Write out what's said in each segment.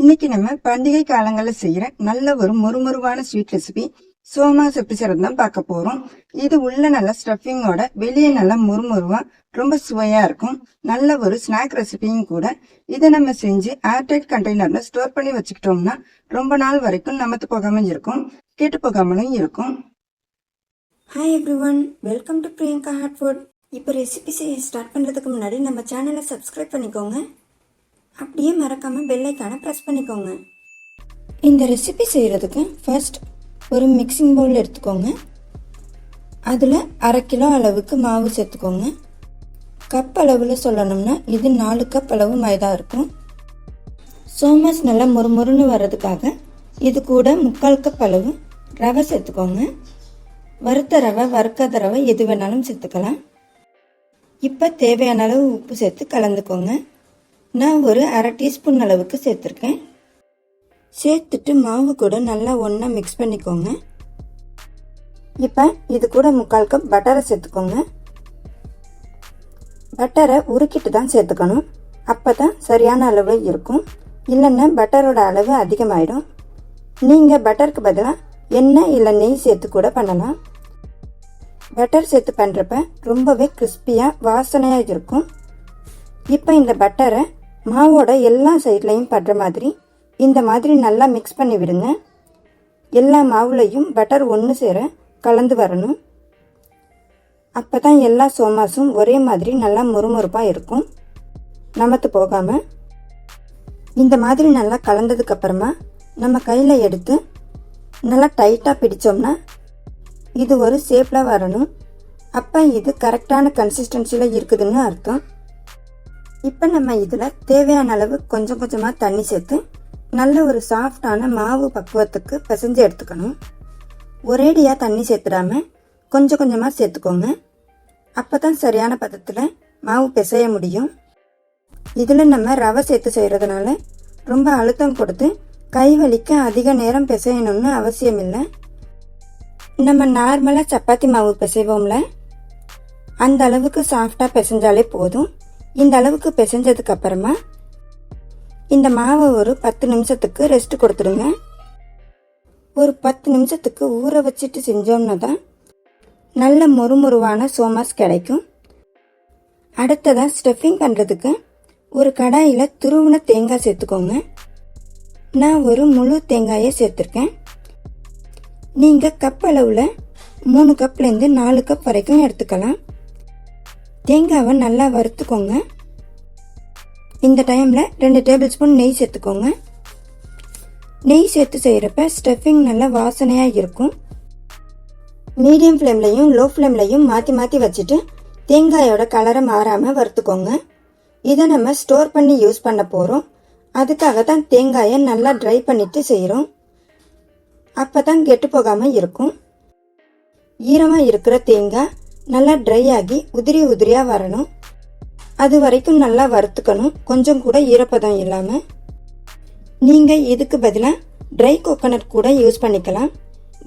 இன்னைக்கு நம்ம பண்டிகை காலங்களில் செய்யற நல்ல ஒரு முறுமுறுவான ஸ்வீட் ரெசிபி எப்படி செய்யறது தான் பார்க்க போறோம். இது உள்ள நல்ல ஸ்டஃபிங்கோட வெளியே நல்லா முறுமுறுவா ரொம்ப சுவையா இருக்கும். நல்ல ஒரு ஸ்நாக் ரெசிபியும் கூட. இதை நம்ம செஞ்சு ஏர்டைட் கண்டெய்னர்ல ஸ்டோர் பண்ணி வச்சுக்கிட்டோம்னா ரொம்ப நாள் வரைக்கும் நமத்து போகாம இருக்கும். கெட்டு போகாமலும் இருக்கும். Hi everyone welcome to Priyanka hot food இப்போ ரெசிபி செய்ய ஸ்டார்ட் பண்ணுறதுக்கு முன்னாடி நம்ம சேனலை சப்ஸ்கிரைப் பண்ணிக்கோங்க. அப்படியே மறக்காமல் பெல்லைக்கான ப்ரெஸ் பண்ணிக்கோங்க. இந்த ரெசிபி செய்கிறதுக்கு ஃபர்ஸ்ட் ஒரு மிக்சிங் பவுல் எடுத்துக்கோங்க. அதில் அரை கிலோ அளவுக்கு மாவு சேர்த்துக்கோங்க. கப் அளவில் சொல்லணும்னா இது நாலு கப் அளவு மைதா இருக்கும். சோமாஸ் நல்லா முறுமுறுன்னு வர்றதுக்காக இது கூட முக்கால் கப் அளவு ரவை சேர்த்துக்கோங்க. வறுத்த ரவை வறுக்காத ரவை எது வேணாலும் சேர்த்துக்கலாம். இப்போ தேவையான அளவு உப்பு சேர்த்து கலந்துக்கோங்க. நான் ஒரு அரை டீஸ்பூன் அளவுக்கு சேர்த்துருக்கேன். சேர்த்துட்டு மாவு கூட நல்லா ஒன்றா மிக்ஸ் பண்ணிக்கோங்க. இப்போ இது கூட முக்கால் கப் பட்டரை சேர்த்துக்கோங்க. பட்டரை உருக்கிட்டு தான் சேர்த்துக்கணும். அப்போ தான் சரியான அளவு இருக்கும். இல்லைன்னா பட்டரோட அளவு அதிகமாயிடும். நீங்கள் பட்டருக்கு பதிலாக எண்ணெய் இல்லை நெய் சேர்த்து கூட பண்ணலாம். பட்டர் சேர்த்து பண்ணுறப்ப ரொம்பவே கிறிஸ்பியாக வாசனையாக இருக்கும். இப்போ இந்த பட்டரை மாவோட எல்லா சைட்லையும் படுற மாதிரி இந்த மாதிரி நல்லா மிக்ஸ் பண்ணி விடுங்க. எல்லா மாவுலையும் பட்டர் ஒன்று சேர கலந்து வரணும். அப்போ தான் எல்லா சோமாஸும் ஒரே மாதிரி நல்லா முறுமுறுப்பாக இருக்கும். நமத்து போகாமல் இந்த மாதிரி நல்லா கலந்ததுக்கப்புறமா நம்ம கையில் எடுத்து நல்லா டைட்டாக பிடித்தோம்னா இது ஒரு ஷேப்பில் வரணும். அப்போ இது கரெக்டான கன்சிஸ்டன்சியில் இருக்குதுன்னு அர்த்தம். இப்போ நம்ம இதில் தேவையான அளவு கொஞ்சம் கொஞ்சமாக தண்ணி சேர்த்து நல்ல ஒரு சாஃப்டான மாவு பக்குவத்துக்கு பிசைஞ்சு எடுத்துக்கணும். ஒரேடியாக தண்ணி சேர்த்துடாம கொஞ்சம் கொஞ்சமாக சேர்த்துக்கோங்க. அப்போ தான் சரியான பதத்தில் மாவு பிசைய முடியும். இதில் நம்ம ரவை சேர்த்து செய்கிறதுனால ரொம்ப அழுத்தம் கொடுத்து கை வலிக்க அதிக நேரம் பிசையணும்னு அவசியம் இல்லை நம்ம நார்மலாக சப்பாத்தி மாவு பிசைவோம்ல? அந்த அளவுக்கு சாஃப்டாக பிசைஞ்சாலே போதும். இந்த அளவுக்கு பிசைஞ்சதுக்கு அப்புறமா இந்த மாவை ஒரு பத்து நிமிஷத்துக்கு ரெஸ்ட் கொடுத்துடுங்க. ஒரு பத்து நிமிஷத்துக்கு ஊற வச்சுட்டு செஞ்சோம்னா தான் நல்ல மொறுமொருவான சோமாஸ் கிடைக்கும். அடுத்ததாக ஸ்டஃபிங் பண்ணுறதுக்கு ஒரு கடாயில் துருவின தேங்காய் சேர்த்துக்கோங்க. நான் ஒரு முழு தேங்காயை சேர்த்துருக்கேன். நீங்கள் கப் அளவில் மூணு கப்லேருந்து நாலு கப் வரைக்கும் எடுத்துக்கலாம். தேங்காவை நல்லா வறுத்துக்கோங்க. இந்த டைமில் ரெண்டு டேபிள் ஸ்பூன் நெய் சேர்த்துக்கோங்க. நெய் சேர்த்து செய்கிறப்ப ஸ்டஃபிங் நல்லா வாசனையாக இருக்கும். மீடியம் ஃப்ளேம்லையும் லோ ஃப்ளேம்லையும் மாற்றி மாற்றி வச்சுட்டு தேங்காயோட கலரை மாறாமல் வறுத்துக்கோங்க. இதை நம்ம ஸ்டோர் பண்ணி யூஸ் பண்ண போகிறோம் அதுக்காக தான் தேங்காயை நல்லா ட்ரை பண்ணிவிட்டு செய்கிறோம் அப்போ தான் கெட்டு போகாமல் இருக்கும். ஈரமாக இருக்கிற தேங்காய் நல்லா ட்ரை ஆகி உதிரி உதிரியாக வரணும். அது வரைக்கும் நல்லா வறுத்துக்கணும். கொஞ்சம் கூட ஈரப்பதம் இல்லாமல் நீங்கள் இதுக்கு பதிலாக ட்ரை கோகோனட் கூட யூஸ் பண்ணிக்கலாம்.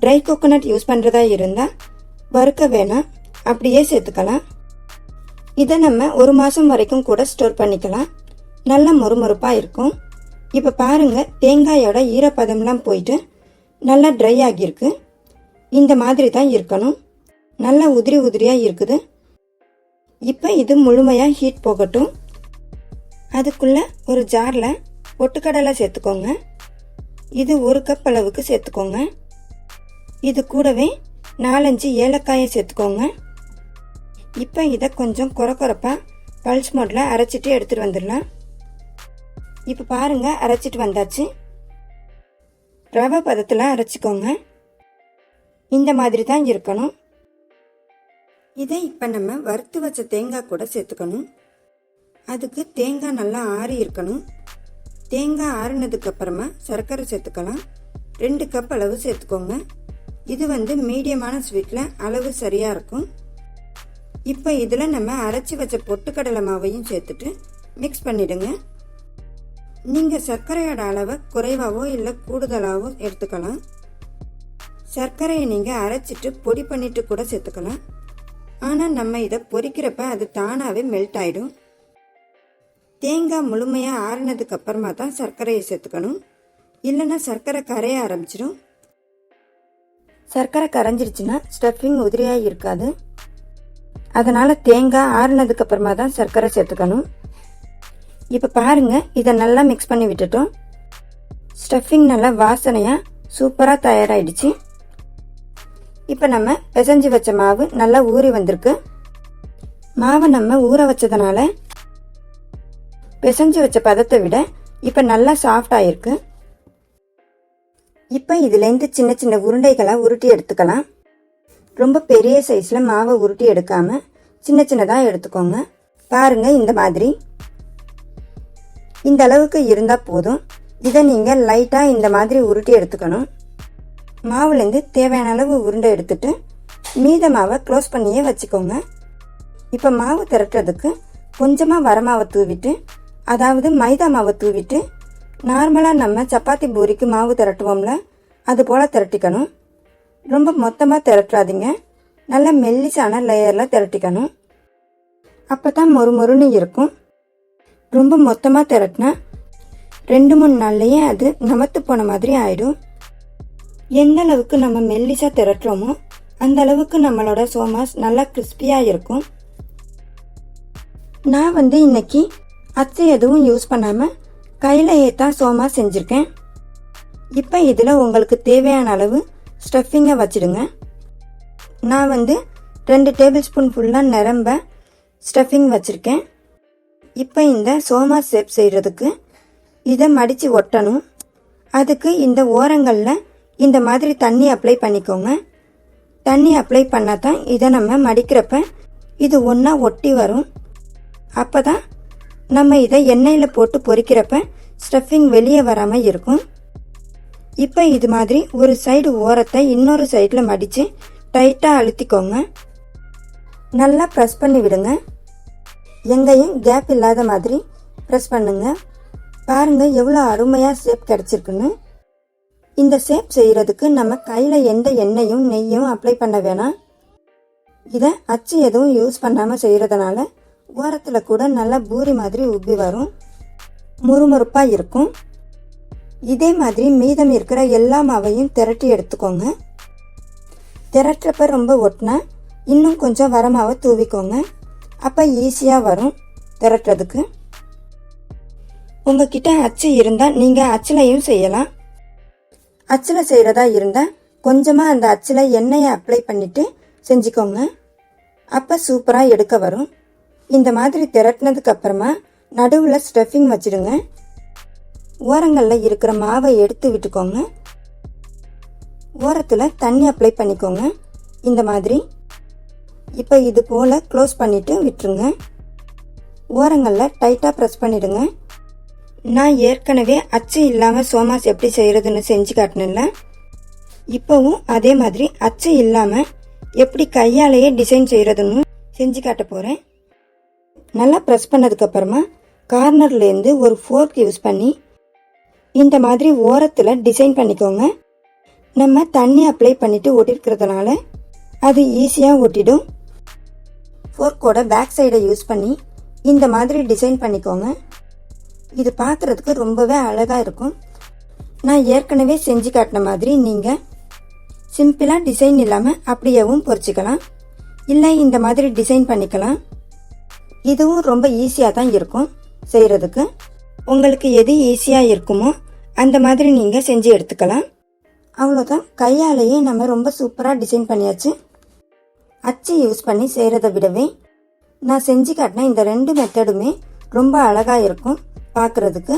ட்ரை கோகோனட் யூஸ் பண்ணுறதா இருந்தால் வறுக்க வேணாம். அப்படியே சேர்த்துக்கலாம். இதை நம்ம ஒரு மாதம் வரைக்கும் கூட ஸ்டோர் பண்ணிக்கலாம். நல்ல மொறுமொறுப்பாக இருக்கும். இப்போ பாருங்கள் தேங்காயோட ஈரப்பதம்லாம் போயிட்டு நல்லா ட்ரை ஆகியிருக்கு. இந்த மாதிரி தான் இருக்கணும். நல்லா உதிரி உதிரியாக இருக்குது. இப்போ இது முழுமையாக ஹீட் போகட்டும். அதுக்குள்ளே ஒரு ஜாரில் ஒட்டுக்கடலை சேர்த்துக்கோங்க. இது ஒரு கப் அளவுக்கு சேர்த்துக்கோங்க. இது கூடவே நாலஞ்சு ஏலக்காயை சேர்த்துக்கோங்க. இப்போ இதை கொஞ்சம் குறக்குறப்பாக பல்ஸ் மோட்டில் அரைச்சிட்டு எடுத்துகிட்டு வந்துடலாம். இப்போ பாருங்கள் அரைச்சிட்டு வந்தாச்சு. ரவை பதத்தில் அரைச்சிக்கோங்க. இந்த மாதிரி தான் இருக்கணும். இதை இப்போ நம்ம வறுத்து வச்ச தேங்காய் கூட சேர்த்துக்கணும். அதுக்கு தேங்காய் நல்லா ஆறி இருக்கணும். தேங்காய் ஆறுனதுக்கு அப்புறமா சர்க்கரை சேர்த்துக்கலாம். ரெண்டு கப் அளவு சேர்த்துக்கோங்க. இது வந்து மீடியமான ஸ்வீட்டில் அளவு சரியாக இருக்கும். இப்போ இதில் நம்ம அரைச்சி வச்ச பொட்டுக்கடலை மாவையும் சேர்த்துட்டு மிக்ஸ் பண்ணிவிடுங்க நீங்கள் சர்க்கரையோட அளவை குறைவாகவோ இல்லை கூடுதலாகவோ எடுத்துக்கலாம். சர்க்கரையை நீங்கள் அரைச்சிட்டு பொடி பண்ணிட்டு கூட சேர்த்துக்கலாம். ஆனால் நம்ம இதை பொரிக்கிறப்ப அது தானாகவே மெல்ட் ஆகிடும் தேங்காய் முழுமையாக ஆறினதுக்கு அப்புறமா தான் சர்க்கரையை சேர்த்துக்கணும். இல்லைன்னா சர்க்கரை கரைய ஆரம்பிச்சிடும். சர்க்கரை கரைஞ்சிருச்சுன்னா ஸ்டஃபிங் உதிரியாக இருக்காது. அதனால் தேங்காய் ஆறினதுக்கு அப்புறமா தான் சர்க்கரை சேர்த்துக்கணும். இப்போ பாருங்கள் இதை நல்லா மிக்ஸ் பண்ணி விட்டுட்டோம். ஸ்டஃபிங் நல்லா வாசனையாக சூப்பராக தயாராகிடுச்சு இப்போ நம்ம பிசைஞ்சு வச்ச மாவு நல்லா ஊறி வந்திருக்கு. மாவை நம்ம ஊற வச்சதுனால பிசைஞ்சு வச்ச பதத்தை விட இப்போ நல்லா சாஃப்ட் ஆயிருக்கு. இப்போ இதுலேருந்து சின்ன சின்ன உருண்டைகளாக உருட்டி எடுத்துக்கலாம். ரொம்ப பெரிய சைஸில் மாவை உருட்டி எடுக்காமல் சின்ன சின்னதாக எடுத்துக்கோங்க. பாருங்கள் இந்த மாதிரி. இந்த அளவுக்கு இருந்தால் போதும். இதை நீங்கள் லைட்டாக இந்த மாதிரி உருட்டி எடுத்துக்கணும். மாவுலேருந்து தேவையான அளவு உருண்டை எடுத்துட்டு மீத மாவை க்ளோஸ் பண்ணியே வச்சுக்கோங்க. இப்போ மாவு திரட்டுறதுக்கு கொஞ்சமாக வரமாவை தூவிட்டு அதாவது மைதா மாவை தூவிட்டு நார்மலாக நம்ம சப்பாத்தி பூரிக்கு மாவு திரட்டுவோம்ல அது போல் திரட்டிக்கணும். ரொம்ப மொத்தமாக திரட்டாதீங்க. நல்ல மெல்லிசான லேயரில் திரட்டிக்கணும். அப்போ தான் மொறு மொறுன்னு இருக்கும். ரொம்ப மொத்தமாக திரட்டினா ரெண்டு மூணு நாள்லையே அது நமத்து போன மாதிரி ஆயிடும். எந்த அளவுக்கு நம்ம மெல்லிசாக திரட்டுறோமோ அந்த அளவுக்கு நம்மளோட சோமாஸ் நல்லா கிறிஸ்பியாக இருக்கும். நான் வந்து இன்னைக்கு அச்சு எதுவும் யூஸ் பண்ணாமல் கையிலேயே தான் சோமா செஞ்சுருக்கேன். இப்போ இதில் உங்களுக்கு தேவையான அளவு ஸ்டஃபிங்கை வச்சுடுங்க. நான் வந்து ரெண்டு டேபிள் ஸ்பூன் ஃபுல்லாக நிரம்ப ஸ்டஃபிங் வச்சுருக்கேன். இப்போ இந்த சோமா ஷேப் செய்கிறதுக்கு இதை மடித்து ஒட்டணும். அதுக்கு இந்த ஓரங்களில் இந்த மாதிரி தண்ணி அப்ளை பண்ணிக்கோங்க. தண்ணி அப்ளை பண்ணால் தான் இதை நம்ம மடிக்கிறப்ப இது ஒன்றா ஒட்டி வரும். அப்போ தான் நம்ம இதை எண்ணெயில் போட்டு பொறிக்கிறப்ப ஸ்டஃபிங் வெளியே வராமல் இருக்கும். இப்போ இது மாதிரி ஒரு சைடு ஓரத்தை இன்னொரு சைடில் மடித்து டைட்டாக அழுத்திக்கோங்க. நல்லா ப்ரெஸ் பண்ணி விடுங்க. எங்கேயும் கேப் இல்லாத மாதிரி ப்ரெஸ் பண்ணுங்க. பாருங்க எவ்வளோ அருமையாக ஷேப் கிடச்சிருக்குன்னு. இந்த ஷேப் செய்கிறதுக்கு நம்ம கையில் எந்த எண்ணெயும் நெய்யும் அப்ளை பண்ண வேணாம். இதை அச்சு எதுவும் யூஸ் பண்ணாமல் செய்கிறதுனால ஓரத்தில் கூட நல்லா பூரி மாதிரி உப்பி வரும். முறுமுறுப்பாக இருக்கும். இதே மாதிரி மீதம் இருக்கிற எல்லா மாவையும் திரட்டி எடுத்துக்கோங்க. திரட்டுறப்ப ரொம்ப ஒட்டினா இன்னும் கொஞ்சம் வரமாவை தூவிக்கோங்க. அப்போ ஈஸியாக வரும் திரட்டுறதுக்கு உங்ககிட்ட அச்சு இருந்தால் நீங்கள் அச்சிலையும் செய்யலாம். அச்சில் செய்கிறதா இருந்தால் கொஞ்சமாக அந்த அச்சில் எண்ணெயை அப்ளை பண்ணிவிட்டு செஞ்சுக்கோங்க. அப்போ சூப்பராக எடுக்க வரும். இந்த மாதிரி திரட்டினதுக்கு அப்புறமா நடுவில் ஸ்டஃபிங் வச்சுடுங்க. ஓரங்களில் இருக்கிற மாவை எடுத்து விட்டுக்கோங்க. ஓரத்தில் தண்ணி அப்ளை பண்ணிக்கோங்க. இந்த மாதிரி இப்போ இது போல் க்ளோஸ் பண்ணிவிட்டு விட்டுருங்க. ஓரங்களில் டைட்டாக ப்ரெஸ் பண்ணிவிடுங்க நான் ஏற்கனவே அச்சு இல்லாமல் சோமாஸ் எப்படி செய்கிறதுன்னு செஞ்சு காட்டினேன்ல. இப்போவும் அதே மாதிரி அச்சு இல்லாமல் எப்படி கையாலேயே டிசைன் செய்கிறதுன்னு செஞ்சு காட்ட போகிறேன் நல்லா ப்ரெஸ் பண்ணதுக்கப்புறமா கார்னர்லேருந்து ஒரு ஃபோர்க் யூஸ் பண்ணி இந்த மாதிரி ஓரத்தில் டிசைன் பண்ணிக்கோங்க. நம்ம தண்ணி அப்ளை பண்ணிவிட்டு ஒட்டிருக்கிறதுனால அது ஈஸியாக ஒட்டிடும். ஃபோர்க்கோட பேக் சைடை யூஸ் பண்ணி இந்த மாதிரி டிசைன் பண்ணிக்கோங்க. இது பார்க்குறதுக்கு ரொம்பவே அழகாக இருக்கும். நான் ஏற்கனவே செஞ்சு காட்டின மாதிரி நீங்கள் சிம்பிளாக டிசைன் இல்லாமல் அப்படியேவும் பொரிச்சிக்கலாம் இல்லை இந்த மாதிரி டிசைன் பண்ணிக்கலாம். இதுவும் ரொம்ப ஈஸியாக தான் இருக்கும் செய்கிறதுக்கு உங்களுக்கு எது ஈஸியாக இருக்குமோ அந்த மாதிரி நீங்கள் செஞ்சு எடுத்துக்கலாம். அவ்வளோதான் கையாலேயே நம்ம ரொம்ப சூப்பராக டிசைன் பண்ணியாச்சு. அச்சு யூஸ் பண்ணி செய்கிறத விடவே நான் செஞ்சு காட்டின இந்த ரெண்டு மெத்தடுமே ரொம்ப அழகாக இருக்கும் பார்க்குறதுக்கு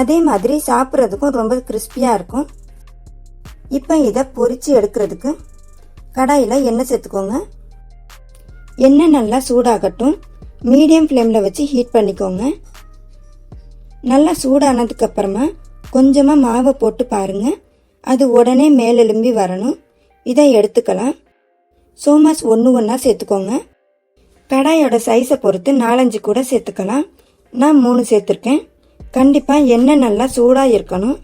அதே மாதிரி சாப்பிட்றதுக்கும் ரொம்ப கிறிஸ்பியாக இருக்கும். இப்போ இதை பொறிச்சு எடுக்கிறதுக்கு கடாயில் எண்ணெய் சேர்த்துக்கோங்க. எண்ணெய் நல்லா சூடாகட்டும். மீடியம் ஃப்ளேமில் வச்சு ஹீட் பண்ணிக்கோங்க. நல்லா சூடானதுக்கப்புறமா கொஞ்சமாக மாவை போட்டு பாருங்க. அது உடனே மேலெலும்பி வரணும். இதை எடுத்துக்கலாம். சோமாஸ் ஒன்று ஒன்றா சேர்த்துக்கோங்க. கடாயோட சைஸை பொறுத்து நாலஞ்சு கூட சேர்த்துக்கலாம். நான் மூணு சேர்த்துருக்கேன். கண்டிப்பாக எண்ணெய் நல்லா சூடாக இருக்கணும்.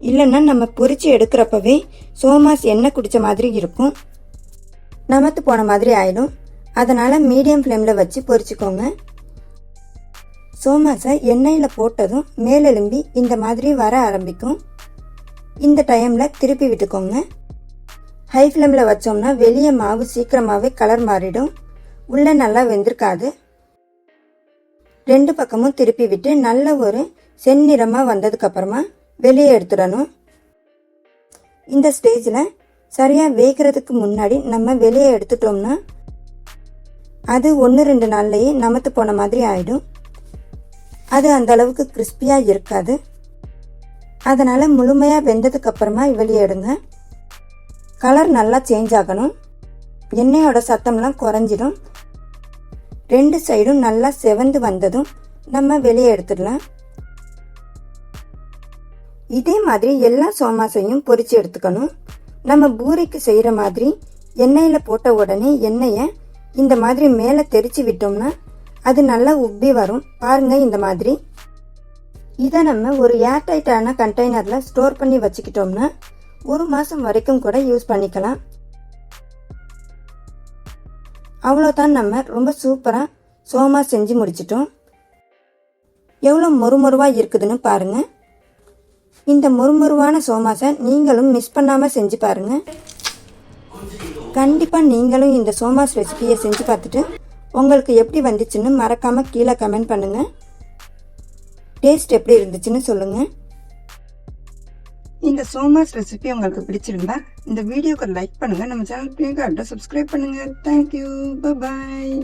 இல்லைன்னா நம்ம பொறிச்சு எடுக்கிறப்பவே சோமாஸ் எண்ணெய் குடித்த மாதிரி இருக்கும். நமத்து போன மாதிரி ஆயிடும். அதனால் மீடியம் ஃப்ளேமில் வச்சு பொறிச்சுக்கோங்க சோமாஸை எண்ணெயில் போட்டதும் மேலெலும்பி இந்த மாதிரி வர ஆரம்பிக்கும். இந்த டைமில் திருப்பி விட்டுக்கோங்க. ஹை ஃப்ளேமில் வச்சோம்னா வெளியே மாவு சீக்கிரமாகவே கலர் மாறிடும். உள்ளே நல்லா வெந்திருக்காது. ரெண்டு பக்கமும் திருப்பி விட்டு நல்ல ஒரு செந்நிறமாக வந்ததுக்கப்புறமா வெளியே எடுத்துடணும். இந்த ஸ்டேஜில் சரியாக வேகிறதுக்கு முன்னாடி நம்ம வெளியே எடுத்துட்டோம்னா அது ஒன்று ரெண்டு நாள்லேயே நமத்து போன மாதிரி ஆகிடும் அது அந்த அளவுக்கு கிறிஸ்பியாக இருக்காது. அதனால் முழுமையாக வெந்ததுக்கப்புறமா வெளியே எடுங்க. கலர் நல்லா சேஞ்ச் ஆகணும். எண்ணெயோட சத்தம்லாம் குறைஞ்சிடும். ரெண்டு சைடும் நல்லா செவந்து வந்ததும் நம்ம வெளியே எடுத்துடலாம். இதே மாதிரி எல்லா சோமாசையும் பொரிச்சு எடுத்துக்கணும். நம்ம பூரிக்கு செய்கிற மாதிரி எண்ணெயில் போட்ட உடனே எண்ணெயை இந்த மாதிரி மேலே தெரிச்சு விட்டோம்னா அது நல்லா உப்பி வரும். பாருங்க இந்த மாதிரி. இதை நம்ம ஒரு ஏர்டைட்டான கண்டெய்னரில் ஸ்டோர் பண்ணி வச்சுக்கிட்டோம்னா ஒரு மாதம் வரைக்கும் கூட யூஸ் பண்ணிக்கலாம். அவ்வளோதான் நம்ம ரொம்ப சூப்பராக சோமாக செஞ்சு முடிச்சிட்டோம். எவ்வளோ மொறுமொருவாக இருக்குதுன்னு பாருங்கள் இந்த மொறுமொருவான சோமாஸை நீங்களும் மிஸ் பண்ணாமல் செஞ்சு பாருங்கள் கண்டிப்பாக நீங்களும் இந்த சோமாஸ் ரெசிபியை செஞ்சு பார்த்துட்டு உங்களுக்கு எப்படி வந்துச்சுன்னு மறக்காமல் கீழே கமெண்ட் பண்ணுங்கள் டேஸ்ட் எப்படி இருந்துச்சுன்னு சொல்லுங்கள் இந்த சோமாஸ் ரெசிபி உங்களுக்கு பிடிச்சிருந்தா இந்த வீடியோக்கு லைக் பண்ணுங்க. நம்ம சேனல் பிள்ளைங்க சப்ஸ்கிரைப் பண்ணுங்க. தேங்க்யூ பாய்